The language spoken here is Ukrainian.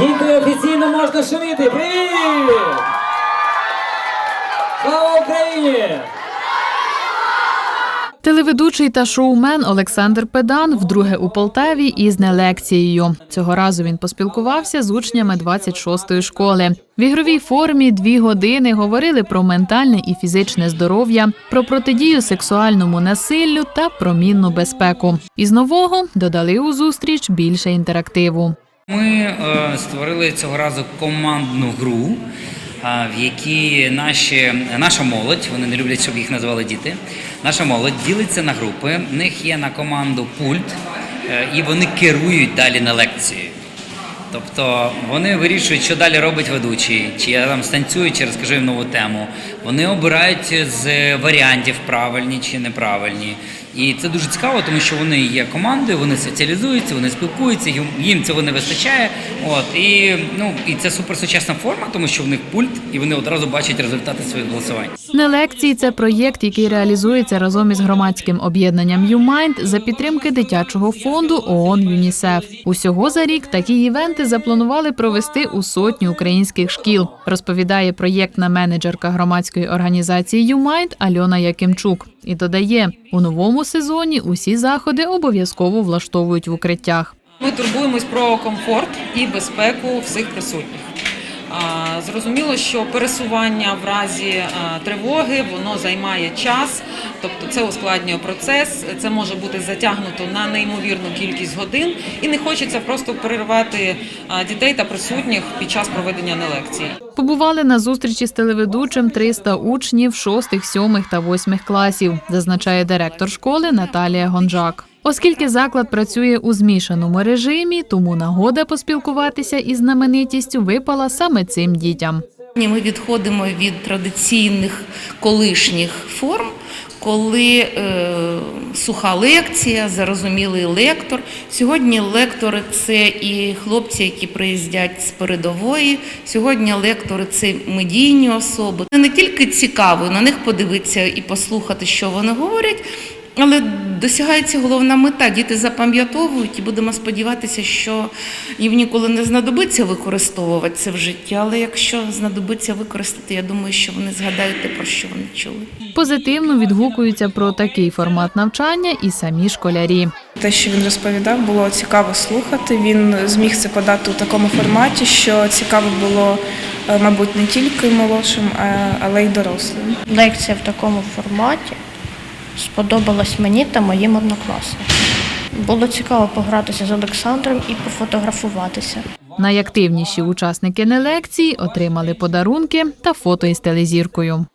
Діти офіційно можна шуміти. Привіт! Слава Україні! Телеведучий та шоумен Олександр Педан вдруге у Полтаві із нелекцією. Цього разу він поспілкувався з учнями 26-ї школи. В ігровій формі дві години говорили про ментальне і фізичне здоров'я, про протидію сексуальному насиллю та про мінну безпеку. Із нового додали у зустріч більше інтерактиву. Ми е, створили цього разу командну гру, е, в якій наші, наша молодь, вони не люблять, щоб їх називали діти. Наша молодь ділиться на групи. В них є на команду пульт, е, і вони керують далі на лекції. Тобто вони вирішують, що далі робить ведучий, чи я там станцюю, чи розкажу їм нову тему. Вони обирають з варіантів правильні чи неправильні. І це дуже цікаво, тому що вони є командою, вони соціалізуються, вони спілкуються, їм- цього не вистачає. От і ну і це суперсучасна форма, тому що в них пульт, і вони одразу бачать результати своїх голосувань. Не лекції це проєкт, який реалізується разом із громадським об'єднанням «Юмайнд» за підтримки дитячого фонду ООН ЮНІСЕФ. Усього за рік такі івенти запланували провести у сотні українських шкіл. Розповідає проєктна менеджерка громадської організації «Юмайнд» Альона Якимчук. І додає, у новому сезоні усі заходи обов'язково влаштовують в укриттях. Ми турбуємось про комфорт і безпеку всіх присутніх. Зрозуміло, що пересування в разі тривоги воно займає час, тобто це ускладнює процес. Це може бути затягнуто на неймовірну кількість годин, і не хочеться просто перервати дітей та присутніх під час проведення не лекції. Побували на зустрічі з телеведучим 300 учнів 6, 7 та 8 класів, зазначає директор школи Наталія Гонжак. Оскільки заклад працює у змішаному режимі, тому нагода поспілкуватися із знаменитістю випала саме цим дітям. Ми відходимо від традиційних колишніх форм, коли е, суха лекція, зарозумілий лектор. Сьогодні лектори це і хлопці, які приїздять з передової. Сьогодні лектори це медійні особи. Не тільки цікаво на них подивитися і послухати, що вони говорять. Але досягається головна мета. Діти запам'ятовують і будемо сподіватися, що їм ніколи не знадобиться використовувати це в житті. Але якщо знадобиться використати, я думаю, що вони згадають те, про що вони чули. Позитивно відгукуються про такий формат навчання і самі школярі. Те, що він розповідав, було цікаво слухати. Він зміг це подати у такому форматі, що цікаво було, е, мабуть, не тільки молодшим, але й дорослим. лекція в такому форматі сподобалась мені та моїм однокласникам. Було цікаво погратися з Олександром і пофотографуватися. Найактивніші учасники нелекції отримали подарунки та фото із телезіркою.